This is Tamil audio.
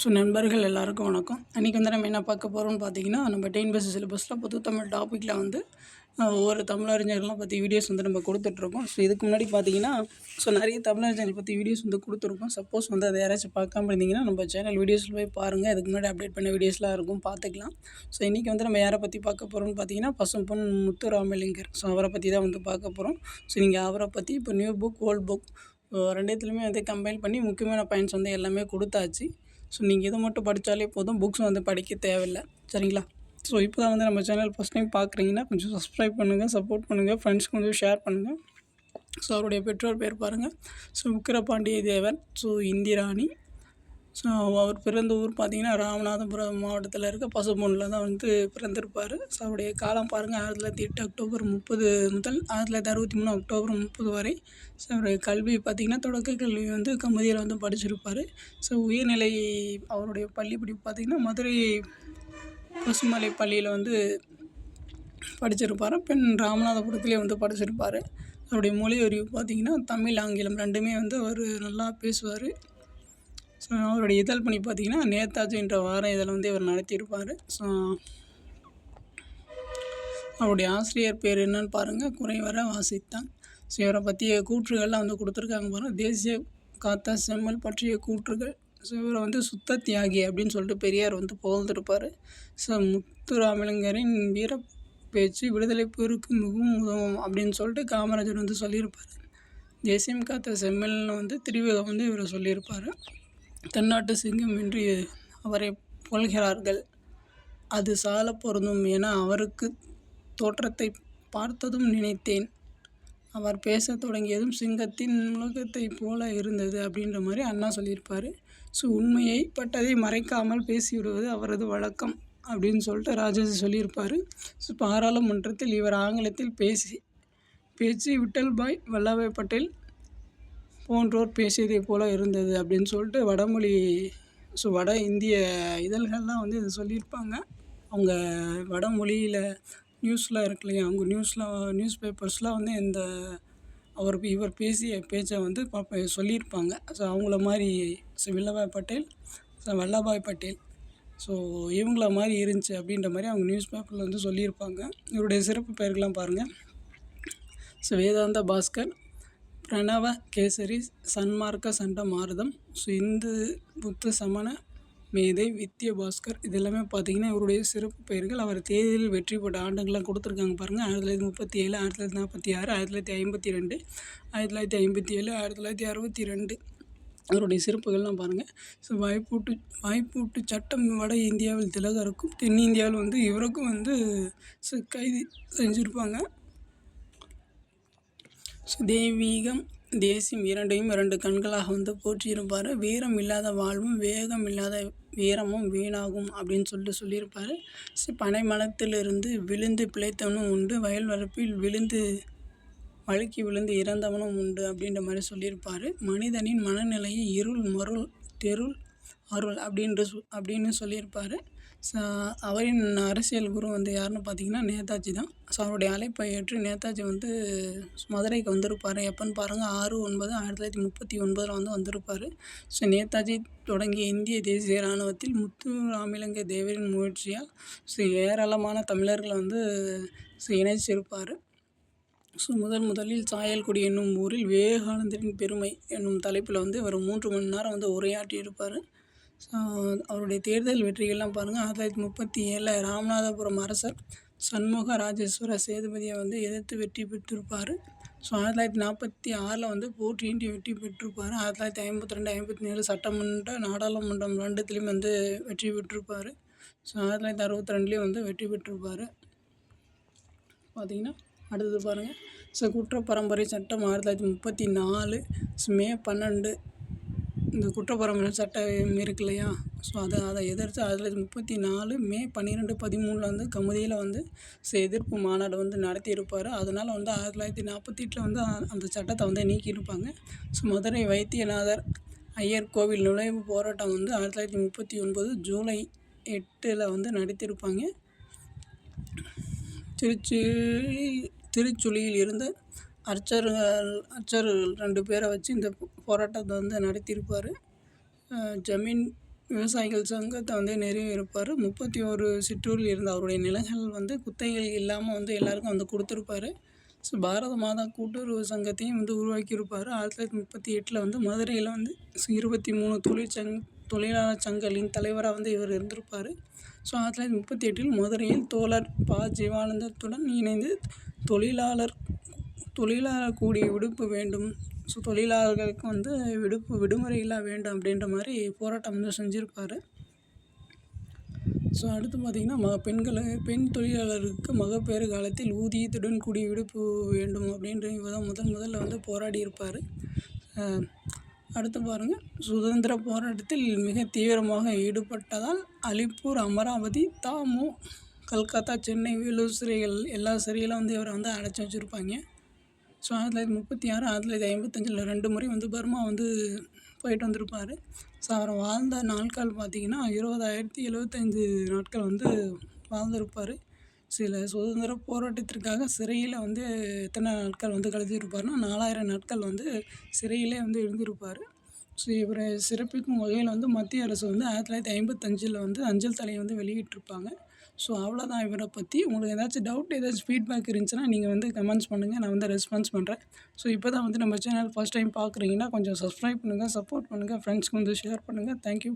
ஸோ நண்பர்கள் எல்லாருக்கும் வணக்கம். அன்றைக்கி வந்து நம்ம என்ன பார்க்க போகிறோம்னு பார்த்தீங்கன்னா நம்ம டிஎன்பிஎஸ்சி சிலபஸில் பொது தமிழ் டாப்பிக்கில் வந்து ஒவ்வொரு தமிழறிஞர்கள்லாம் பற்றி வீடியோஸ் வந்து நம்ம கொடுத்துட்ருக்கோம். ஸோ இதுக்கு முன்னாடி பார்த்தீங்கன்னா ஸோ நிறைய தமிழறிஞர்கள் பற்றி வீடியோஸ் வந்து கொடுத்துருக்கோம். சப்போஸ் வந்து அதை யாராச்சும் பார்க்காம இருந்தீங்கன்னா நம்ம சேனல் வீடியோஸில் போய் பாருங்கள் இதுக்கு முன்னாடி அப்டேட் பண்ண வீடியோஸ்லாம் இருக்கும் பார்த்துக்கலாம். ஸோ இன்றைக்கி வந்து நம்ம யாரை பற்றி பார்க்க போகிறோம்னு பார்த்தீங்கன்னா பசும்பொன் முத்துராமலிங்கர். ஸோ அவரை பற்றி தான் வந்து பார்க்க போகிறோம் ஸோ நீங்கள் அவரை பற்றி இப்போ நியூ புக் ஓல்ட் புக் ரெண்டுத்துலையுமே வந்து கம்பைன் பண்ணி முக்கியமான பாயிண்ட்ஸ் வந்து எல்லாமே கொடுத்தாச்சு. ஸோ நீங்கள் இதை மட்டும் படித்தாலே போதும். புக்ஸ் வந்து படிக்க தேவையில்லை. சரிங்களா? ஸோ இப்போ தான் வந்து நம்ம சேனல் ஃபஸ்ட் டைம் பார்க்குறீங்கன்னா கொஞ்சம் சப்ஸ்கிரைப் பண்ணுங்கள் சப்போர்ட் பண்ணுங்கள் ஃப்ரெண்ட்ஸ் கொஞ்சம் ஷேர் பண்ணுங்கள் ஸோ அவருடைய பெற்றோர் பேர் பாருங்கள் ஸோ விக்கிரபாண்டிய தேவன் ஸோ இந்திராணி. ஸோ அவர் பிறந்த ஊர் பார்த்திங்கன்னா ராமநாதபுரம் மாவட்டத்தில் இருக்க பசும்பொன்னில் தான் வந்து பிறந்திருப்பார். ஸோ அவருடைய காலம் பாருங்கள் ஆயிரத்தி தொள்ளாயிரத்தி எட்டு அக்டோபர் முப்பது முதல் ஆயிரத்தி தொள்ளாயிரத்தி அறுபத்தி மூணு அக்டோபர் முப்பது வரை. ஸோ அவருடைய கல்வி பார்த்திங்கன்னா தொடக்க கல்வி வந்து கமுதியில் வந்து படிச்சிருப்பார். ஸோ உயர்நிலை அவருடைய பள்ளி படிப்பு பார்த்திங்கன்னா மதுரை பசுமலை பள்ளியில் வந்து படிச்சிருப்பார். பெண் ராமநாதபுரத்துலேயே வந்து படிச்சிருப்பார். அவருடைய மொழி அறிவு பார்த்திங்கன்னா தமிழ் ஆங்கிலம் ரெண்டுமே வந்து அவர் நல்லா பேசுவார். ஸோ அவருடைய இதழ் பணி பார்த்தீங்கன்னா நேதாஜின்ற வார இதழ் வந்து இவர் நடத்தியிருப்பார். ஸோ அவருடைய ஆசிரியர் பேர் என்னன்னு பாருங்கள் குறைவர வாசித்தான். ஸோ இவரை பற்றிய கூற்றுகள்லாம் வந்து கொடுத்துருக்காங்க பாருங்கள் தேசிய காத்தா செம்மல் பற்றிய கூற்றுகள். ஸோ இவரை வந்து சுத்த தியாகி அப்படின்னு சொல்லிட்டு பெரியார் வந்து புகழ்ந்துருப்பார். ஸோ முத்துராமலிங்கரின் வீர பேச்சு விடுதலை போருக்கு மிகவும் உதவும் அப்படின்னு சொல்லிட்டு காமராஜர் வந்து சொல்லியிருப்பார். தேசியம் காத்த செம்மல்னு வந்து திருவிழா வந்து இவர் சொல்லியிருப்பார். தென்னாட்டு சிங்கம் என்று அவரை புகழ்கிறார்கள் அது சால பொருந்தும் என அவருக்கு தோற்றத்தை பார்த்ததும் நினைத்தேன். அவர் பேசத் தொடங்கியதும் சிங்கத்தின் உலகத்தை போல இருந்தது அப்படின்ற மாதிரி அண்ணா சொல்லியிருப்பார். ஸோ உண்மையை பட்டதை மறைக்காமல் பேசிவிடுவது அவரது வழக்கம் அப்படின்னு சொல்லிட்டு ராஜாஜி சொல்லியிருப்பார். ஸோ பாராளுமன்றத்தில் இவர் ஆங்கிலத்தில் பேசி பேச்சு விட்டல் பாய் வல்லபாய் பட்டேல் போன்றோர் பேசியதைப் போல இருந்தது அப்படின்னு சொல்லிட்டு வடமொழி ஸோ வட இந்திய இதழ்கள்லாம் வந்து இதை சொல்லியிருப்பாங்க. அவங்க வடமொழியில் நியூஸ்லாம் இருக்கு இல்லையா? அவங்க நியூஸில் நியூஸ் பேப்பர்ஸ்லாம் வந்து இந்த அவர் இவர் பேசிய பேச்சை வந்து பாப்ப சொல்லியிருப்பாங்க. ஸோ அவங்கள மாதிரி so Vallabhbhai Patel so Vallabhbhai Patel. So இவங்கள மாதிரி இருந்துச்சு அப்படின்ற மாதிரி அவங்க நியூஸ் பேப்பரில் வந்து சொல்லியிருப்பாங்க. இவருடைய சிறப்பு பெயர்கள்லாம் பாருங்கள் ஸோ வேதாந்த பாஸ்கர் பிரணவ கேசரி சன்மார்க்க சண்ட மாருதம் ஸோ இந்து புத்த சமண மேதை வித்ய பாஸ்கர் இது எல்லாமே பார்த்தீங்கன்னா இவருடைய சிறப்பு பெயர்கள். அவர் தேர்தலில் வெற்றி பெற்ற ஆண்டுகள்லாம் கொடுத்துருக்காங்க பாருங்கள் ஆயிரத்தி தொள்ளாயிரத்தி முப்பத்தி ஏழு ஆயிரத்தி தொள்ளாயிரத்தி நாற்பத்தி ஆறு ஆயிரத்தி தொள்ளாயிரத்தி ஐம்பத்தி ரெண்டு ஆயிரத்தி தொள்ளாயிரத்தி ஐம்பத்தி ஏழு ஆயிரத்தி தொள்ளாயிரத்தி அறுபத்தி ரெண்டு அவருடைய சிறப்புகள்லாம் பாருங்கள் ஸோ வாய்ப்பூட்டு வாய்ப்பூட்டு சட்டம் வட இந்தியாவில் திலகருக்கும் தென்னிந்தியாவில் வந்து இவருக்கும் வந்து கைது செஞ்சுருப்பாங்க. சுதேவீகம் தேசியம் இரண்டையும் இரண்டு கண்களாக வந்து போற்றியிருப்பார். வீரம் இல்லாத வாழ்வும் வேகம் இல்லாத வீரமும் வீணாகும் அப்படின்னு சொல்லிட்டு சொல்லியிருப்பார். ஸோ பனை மரத்திலிருந்து விழுந்து பிழைத்தவனும் உண்டு. வயல் வரப்பில் விழுந்து வழுக்கி விழுந்து இறந்தவனும் உண்டு அப்படின்ற மாதிரி சொல்லியிருப்பார். மனிதனின் மனநிலையை இருள் மருள் தெருள் அருள் அப்படின்ற சொ அப்படின்னு சொல்லியிருப்பார். ஸோ அவரின் அரசியல் குரு வந்து யாருன்னு பார்த்தீங்கன்னா நேதாஜி தான். ஸோ அவருடைய அழைப்பை ஏற்று நேதாஜி வந்து மதுரைக்கு வந்திருப்பார். எப்போன்னு பாருங்கள் ஆறு ஒன்பது ஆயிரத்தி தொள்ளாயிரத்தி முப்பத்தி ஒன்பதில் வந்து வந்திருப்பார். ஸோ நேதாஜி தொடங்கிய இந்திய தேசிய இராணுவத்தில் முத்து ராமலிங்க தேவரின் முயற்சியால் ஸோ ஏராளமான தமிழர்களை வந்து ஸோ இணைச்சிருப்பார். ஸோ முதன் முதலில் சாயல்குடி என்னும் ஊரில் விவேகானந்தரின் பெருமை என்னும் தலைப்பில் வந்து இவர் மூன்று மணி நேரம் வந்து உரையாற்றியிருப்பார். அவருடைய தேர்தல் வெற்றிகள்லாம் பாருங்கள் ஆயிரத்தி தொள்ளாயிரத்தி முப்பத்தி ஏழில் ராமநாதபுரம் அரசர் சண்முக ராஜேஸ்வர சேதுபதியை வந்து எதிர்த்து வெற்றி பெற்றிருப்பார். ஸோ ஆயிரத்தி தொள்ளாயிரத்தி நாற்பத்தி ஆறில் வந்து போட்டியின்றி வெற்றி பெற்றிருப்பார். ஆயிரத்தி தொள்ளாயிரத்தி ஐம்பத்தி ரெண்டு ஐம்பத்தி ஏழு சட்டமன்ற நாடாளுமன்றம் ரெண்டுத்துலேயும் வந்து வெற்றி பெற்றிருப்பார். ஸோ ஆயிரத்தி தொள்ளாயிரத்தி அறுபத்தி ரெண்டுலேயும் வந்து வெற்றி பெற்றிருப்பார். பார்த்தீங்கன்னா அடுத்தது பாருங்கள் ஸோ குற்ற பரம்பரை சட்டம் ஆயிரத்தி தொள்ளாயிரத்தி முப்பத்தி நாலு மே பன்னெண்டு இந்த குற்ற சட்டம் இருக்கு இல்லையா ஸோ அதை அதை எதிர்த்து ஆயிரத்தி தொள்ளாயிரத்தி முப்பத்தி நாலு மே பன்னிரெண்டு பதிமூணில் வந்து கமுதியில் வந்து எதிர்ப்பு மாநாடு வந்து நடத்தியிருப்பார். அதனால் வந்து ஆயிரத்தி தொள்ளாயிரத்தி நாற்பத்தி எட்டில் வந்து அந்த சட்டத்தை வந்து நீக்கியிருப்பாங்க. ஸோ மதுரை வைத்தியநாதர் ஐயர் கோவில் நுழைவு போராட்டம் வந்து ஆயிரத்தி தொள்ளாயிரத்தி முப்பத்தி ஒன்பது ஜூலை எட்டில் வந்து நடத்தியிருப்பாங்க திருச்சி திருச்சுழியில் இருந்து அர்ச்சர்கள் அர்ச்சர்கள் ரெண்டு பேரை வச்சு இந்த போராட்டத்தை வந்து நடத்தியிருப்பார். ஜமீன் விவசாயிகள் சங்கத்தை வந்து நிறுவியிருப்பார் முப்பத்தி ஒரு சிற்றூரில் இருந்த அவருடைய நிலங்கள் வந்து குத்தகைகள் இல்லாமல் வந்து எல்லாருக்கும் வந்து கொடுத்துருப்பாரு. ஸோ பாரத மாதா கூட்டுறவு சங்கத்தையும் வந்து உருவாக்கியிருப்பார். ஆயிரத்தி தொள்ளாயிரத்தி முப்பத்தி எட்டில் வந்து மதுரையில் வந்து இருபத்தி மூணு தொழிற்சங் தொழிலாளர் சங்கங்களின் தலைவராக வந்து இவர் இருந்திருப்பார். ஸோ ஆயிரத்தி தொள்ளாயிரத்தி முப்பத்தி எட்டில் மதுரையில் தோழர் ப. ஜீவானந்தத்துடன் இணைந்து தொழிலாளர் தொழிலாளர் கூடிய விடுப்பு வேண்டும். ஸோ தொழிலாளர்களுக்கு வந்து விடுப்பு விடுமுறை விடுமுறையெல்லாம் வேண்டும் அப்படின்ற மாதிரி போராட்டம் வந்து செஞ்சுருப்பார். ஸோ அடுத்து பார்த்திங்கன்னா ம பெண்களை பெண் தொழிலாளருக்கு மகப்பேறு காலத்தில் ஊதியத்துடன் கூடிய விடுப்பு வேண்டும் அப்படின்ற இவர் தான் முதன் முதல்ல வந்து போராடி இருப்பார் அடுத்து பாருங்கள் சுதந்திர போராட்டத்தில் மிக தீவிரமாக ஈடுபட்டதால் அலிப்பூர் அமராவதி தாமு கல்கத்தா சென்னை வேலூர் சிறைகள் எல்லா சிறையிலும் வந்து இவரை வந்து அடைச்சி வச்சுருப்பாங்க. ஸோ ஆயிரத்தி தொள்ளாயிரத்தி முப்பத்தி ஆறு ஆயிரத்தி தொள்ளாயிரத்தி ஐம்பத்தஞ்சில் ரெண்டு முறை வந்து பர்மா வந்து போயிட்டு வந்திருப்பார். ஸோ அவர் வாழ்ந்த நாட்கள் பார்த்திங்கன்னா இருபதாயிரத்தி எழுபத்தஞ்சு நாட்கள் வந்து வாழ்ந்திருப்பார். சில சுதந்திர போராட்டத்திற்காக சிறையில் வந்து எத்தனை நாட்கள் வந்து கழிச்சிருப்பார்னா நாலாயிரம் நாட்கள் வந்து சிறையிலே வந்து இருந்திருப்பார். ஸோ இவரை சிறப்பிக்கும் வகையில் வந்து மத்திய அரசு வந்து ஆயிரத்தி தொள்ளாயிரத்தி ஐம்பத்தஞ்சில் வந்து அஞ்சல் தலையை வந்து வெளியிட்டிருப்பாங்க. ஸோ அவ்வளோதான் இவரை பற்றி உங்களுக்கு ஏதாச்சும் டவுட் ஏதாச்சும் ஃபீட்பேக் இருந்துச்சுன்னா நீங்கள் வந்து கமெண்ட்ஸ் பண்ணுங்கள் நான் வந்து ரெஸ்பான்ஸ் பண்ணுறேன் ஸோ இப்போ தான் வந்து நம்ம சேனல் ஃபஸ்ட் டைம் பார்க்குறீங்கன்னா கொஞ்சம் சப்ஸ்கிரைப் பண்ணுங்கள் சப்போர்ட் பண்ணுங்கள் ஃப்ரெண்ட்ஸ்க்கு வந்து ஷேர் பண்ணுங்கள் தேங்க்யூ